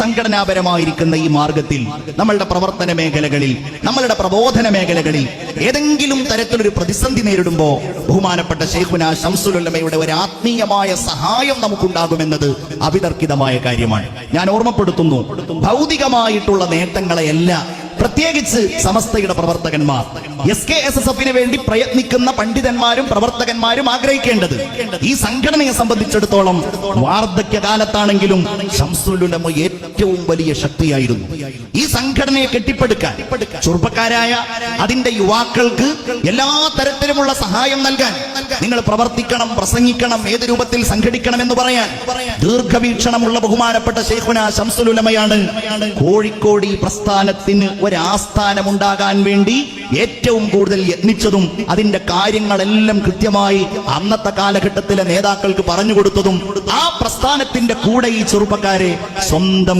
സംഘടനാപരമായിരിക്കുന്ന ഈ മാർഗത്തിൽ നമ്മളുടെ പ്രവർത്തന മേഖലകളിൽ നമ്മളുടെ പ്രബോധന മേഖലകളിൽ ഏതെങ്കിലും തരത്തിലൊരു പ്രതിസന്ധി നേരിടുമ്പോൾ ബഹുമാനപ്പെട്ട ഷെയ്ഖുന ഷംസുലുല്ലമയുടെ ഒരു ആത്മീയമായ സഹായം നമുക്കുണ്ടാകുമെന്നത് അവിതർക്കിതമായ കാര്യമാണ്. ഞാൻ ഓർമ്മപ്പെടുത്തുന്നു ഭൗതികമായിട്ടുള്ള നേട്ടങ്ങളെയല്ല പ്രത്യേകിച്ച് സമസ്തയുടെ പ്രവർത്തകന്മാർ. എസ് കെ എസ് എസ് എഫിന് വേണ്ടി പ്രയത്നിക്കുന്ന പണ്ഡിതന്മാരും പ്രവർത്തകന്മാരും ആഗ്രഹിക്കേണ്ടത് ഈ സംഘടനയെ സംബന്ധിച്ചിടത്തോളം വാർദ്ധക്യകാലത്താണെങ്കിലും ഷംസുലുലമ ഏറ്റവും വലിയ ശക്തിയായിരുന്നു. ഈ സംഘടനയെ കെട്ടിപ്പടുക്കാൻ ചെറുപ്പക്കാരായ അതിന്റെ യുവാക്കൾക്ക് എല്ലാ തരത്തിലുമുള്ള സഹായം നൽകാൻ നിങ്ങൾ പ്രവർത്തിക്കണം പ്രസംഗിക്കണം ഏത് രൂപത്തിൽ സംഘടിക്കണം എന്ന് പറയാൻ. ദീർഘവീക്ഷണമുള്ള ബഹുമാനപ്പെട്ട ശേഖുന ശംസുലുലമയാണ്. കോഴിക്കോട് ഈ പ്രസ്ഥാനത്തിന് ഒരാസ്ഥാനം ഉണ്ടാകാൻ വേണ്ടി ഏറ്റവും കൂടുതൽ യത്നിച്ചതും അതിന്റെ കാര്യങ്ങളെല്ലാം കൃത്യമായി അന്നത്തെ കാലഘട്ടത്തിലെ നേതാക്കൾക്ക് പറഞ്ഞു കൊടുത്തതും ആ പ്രസ്ഥാനത്തിന്റെ കൂടെ ഈ ചെറുപ്പക്കാരെ സ്വന്തം